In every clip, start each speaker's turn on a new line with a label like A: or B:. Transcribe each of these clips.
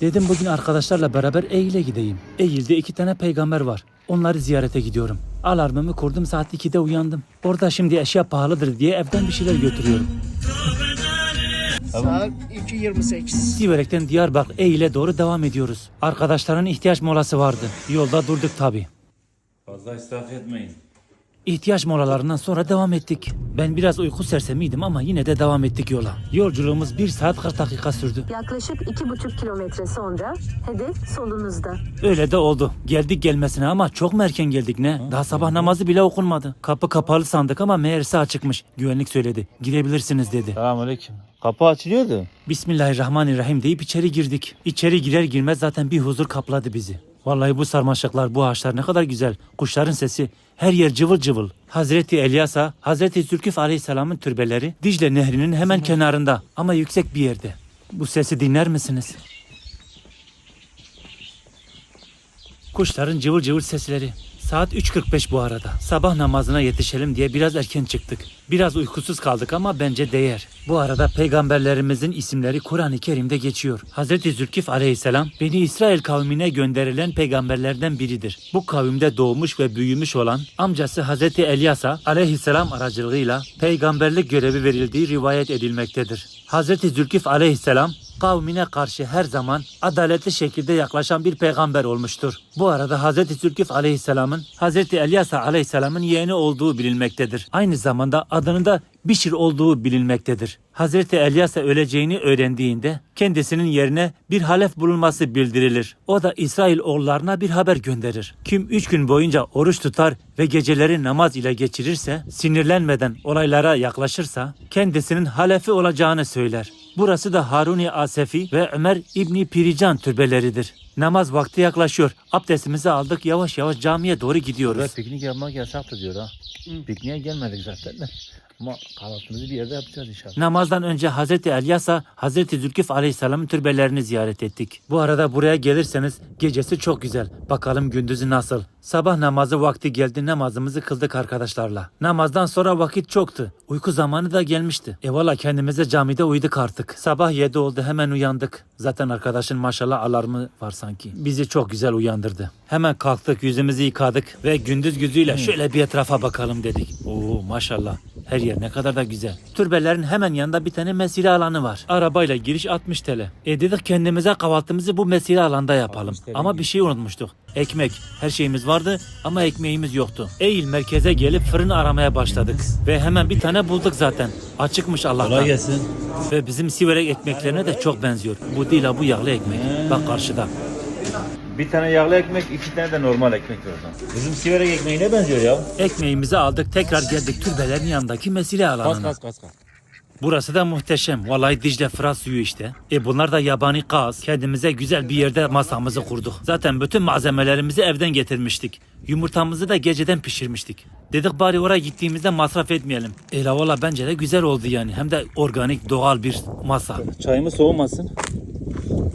A: Dedim bugün arkadaşlarla beraber Eylül'e gideyim. Eylül'de iki tane peygamber var. Onları ziyarete gidiyorum. Alarmımı kurdum saat 2'de uyandım. Orada şimdi eşya pahalıdır diye evden bir şeyler götürüyorum.
B: Saat 2.28.
A: Siverek'ten Diyarbakır Eylül'e doğru devam ediyoruz. Arkadaşların ihtiyaç molası vardı. Yolda durduk tabi.
C: Fazla israf etmeyin.
A: İhtiyaç molalarından sonra devam ettik. Ben biraz uyku sersemiydim ama yine de devam ettik yola. Yolculuğumuz 1 saat 40 dakika sürdü.
D: Yaklaşık iki buçuk kilometre sonra hedef solunuzda.
A: Öyle de oldu. Geldik gelmesine ama çok mu erken geldik ne? Daha sabah namazı bile okunmadı. Kapı kapalı sandık ama meğerse açıkmış. Güvenlik söyledi. Girebilirsiniz dedi.
C: Selamünaleyküm. Kapı açılıyordu.
A: Bismillahirrahmanirrahim deyip içeri girdik. İçeri girer girmez zaten bir huzur kapladı bizi. Vallahi bu sarmaşıklar, bu ağaçlar ne kadar güzel. Kuşların sesi, her yer cıvıl cıvıl. Hazreti Elyasa, Hazreti Zülküf Aleyhisselam'ın türbeleri Dicle Nehri'nin hemen kenarında ama yüksek bir yerde. Bu sesi dinler misiniz? Kuşların cıvıl cıvıl sesleri. Saat 3.45 bu arada. Sabah namazına yetişelim diye biraz erken çıktık. Biraz uykusuz kaldık ama bence değer. Bu arada peygamberlerimizin isimleri Kur'an-ı Kerim'de geçiyor. Hazreti Zülkif aleyhisselam Beni İsrail kavmine gönderilen peygamberlerden biridir. Bu kavimde doğmuş ve büyümüş olan amcası Hazreti Elyasa aleyhisselam aracılığıyla peygamberlik görevi verildiği rivayet edilmektedir. Hazreti Zülkif aleyhisselam kavmine karşı her zaman adaletli şekilde yaklaşan bir peygamber olmuştur. Bu arada Hz. Zülküf aleyhisselamın Hz. Elyasa aleyhisselamın yeğeni olduğu bilinmektedir. Aynı zamanda adının da Bişir olduğu bilinmektedir. Hz. Elyasa öleceğini öğrendiğinde kendisinin yerine bir halef bulunması bildirilir. O da İsrail oğullarına bir haber gönderir. Kim üç gün boyunca oruç tutar ve geceleri namaz ile geçirirse, sinirlenmeden olaylara yaklaşırsa kendisinin halefi olacağını söyler. Burası da Haruni Asefi ve Ömer İbni Pirican türbeleridir. Namaz vakti yaklaşıyor. Abdestimizi aldık yavaş yavaş camiye doğru gidiyoruz.
C: Burada piknik yapmak yasaktı diyor ha. Pikniğe gelmedik zaten de. Ama kahvaltımızı bir yerde yapacağız inşallah.
A: Namazdan önce Hazreti Elyasa, Hazreti Zülküf Aleyhisselam'ın türbelerini ziyaret ettik. Bu arada buraya gelirseniz gecesi çok güzel. Bakalım gündüzü nasıl? Sabah namazı vakti geldi namazımızı kıldık arkadaşlarla. Namazdan sonra vakit çoktu. Uyku zamanı da gelmişti. E valla kendimize camide uyuduk artık. Sabah 7 oldu hemen uyandık. Zaten arkadaşın maşallah alarmı var sanki. Bizi çok güzel uyandırdı. Hemen kalktık yüzümüzü yıkadık ve gündüz gözüyle şöyle bir etrafa bakalım dedik. Oo maşallah. Her yer ne kadar da güzel. Türbelerin hemen yanında bir tane mesire alanı var. Arabayla giriş 60 TL. E dedik kendimize kahvaltımızı bu mesire alanda yapalım.
C: 60 TL
A: Ama bir şey unutmuştuk. Ekmek. Her şeyimiz vardı ama ekmeğimiz yoktu. Eğil merkeze gelip fırın aramaya başladık. Ve hemen bir tane bulduk zaten. Açıkmış Allah'tan.
C: gelsin.
A: Ve bizim siverek ekmeklerine de çok benziyor. Bu değil ha bu yağlı ekmek. Bak karşıda.
C: Bir tane yağlı ekmek, iki tane de normal ekmek var oradan. Bizim siverek ekmeğine benziyor ya.
A: Ekmeğimizi aldık tekrar geldik türbelerin yanındaki mesire alanına.
C: kas kas.
A: Burası da muhteşem. Vallahi Dicle Fırat suyu işte. E bunlar da yabani kaz. Kendimize güzel bir yerde masamızı kurduk. Zaten bütün malzemelerimizi evden getirmiştik. Yumurtamızı da geceden pişirmiştik. Dedik bari oraya gittiğimizde masraf etmeyelim. E la valla bence de güzel oldu yani. Hem de organik doğal bir masa.
C: Çayımız soğumasın.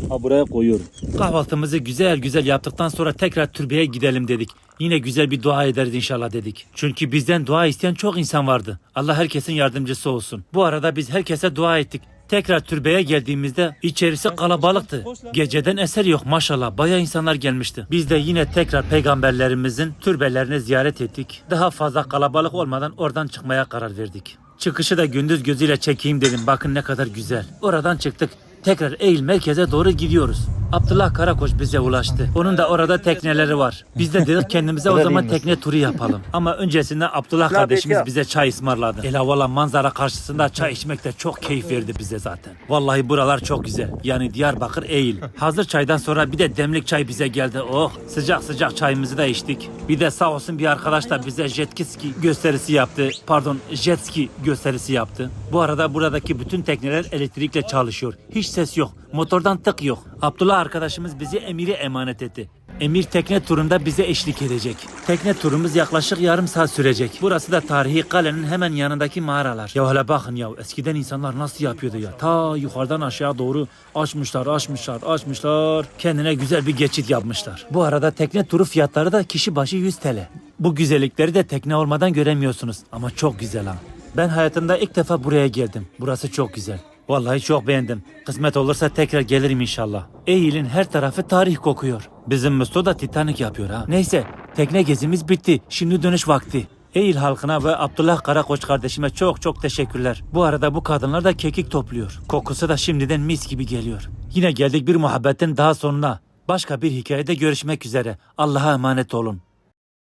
C: Ha buraya koyuyorum.
A: Kahvaltımızı güzel güzel yaptıktan sonra tekrar türbeye gidelim dedik. Yine güzel bir dua ederiz inşallah dedik. Çünkü bizden dua isteyen çok insan vardı. Allah herkesin yardımcısı olsun. Bu arada biz herkese dua ettik. Tekrar türbeye geldiğimizde içerisi kalabalıktı. Geceden eser yok maşallah. Baya insanlar gelmişti. Biz de yine tekrar peygamberlerimizin türbelerini ziyaret ettik. Daha fazla kalabalık olmadan oradan çıkmaya karar verdik. Çıkışı da gündüz gözüyle çekeyim dedim. Bakın ne kadar güzel. Oradan çıktık. Tekrar Eğil merkeze doğru gidiyoruz. Abdullah Karakoç bize ulaştı. Onun da orada tekneleri var. Biz de dedik kendimize o zaman tekne turu yapalım. Ama öncesinde Abdullah kardeşimiz bize çay ısmarladı. El havalı manzara karşısında çay içmek de çok keyif verdi bize zaten. Vallahi buralar çok güzel. Yani Diyarbakır Eğil. Hazır çaydan sonra bir de demlik çay bize geldi. Oh sıcak sıcak çayımızı da içtik. Bir de sağ olsun bir arkadaş da bize jet ski gösterisi yaptı. Pardon jet ski gösterisi yaptı. Bu arada buradaki bütün tekneler elektrikle çalışıyor. Hiç ses yok. Motordan tık yok. Abdullah arkadaşımız bizi Emir'e emanet etti. Emir tekne turunda bize eşlik edecek. Tekne turumuz yaklaşık yarım saat sürecek. Burası da tarihi kalenin hemen yanındaki mağaralar. Ya hele bakın ya eskiden insanlar nasıl yapıyordu ya. Ta yukarıdan aşağı doğru açmışlar, açmışlar, açmışlar. Kendine güzel bir geçit yapmışlar. Bu arada tekne turu fiyatları da kişi başı 100 TL. Bu güzellikleri de tekne olmadan göremiyorsunuz. Ama çok güzel ha. Ben hayatımda ilk defa buraya geldim. Burası çok güzel. Vallahi çok beğendim. Kısmet olursa tekrar gelirim inşallah. Eylül'ün her tarafı tarih kokuyor. Bizim Musto da Titanic yapıyor ha. Neyse tekne gezimiz bitti. Şimdi dönüş vakti. Eğil halkına ve Abdullah Karakoç kardeşime çok çok teşekkürler. Bu arada bu kadınlar da kekik topluyor. Kokusu da şimdiden mis gibi geliyor. Yine geldik bir muhabbetin daha sonuna. Başka bir hikayede görüşmek üzere. Allah'a emanet olun.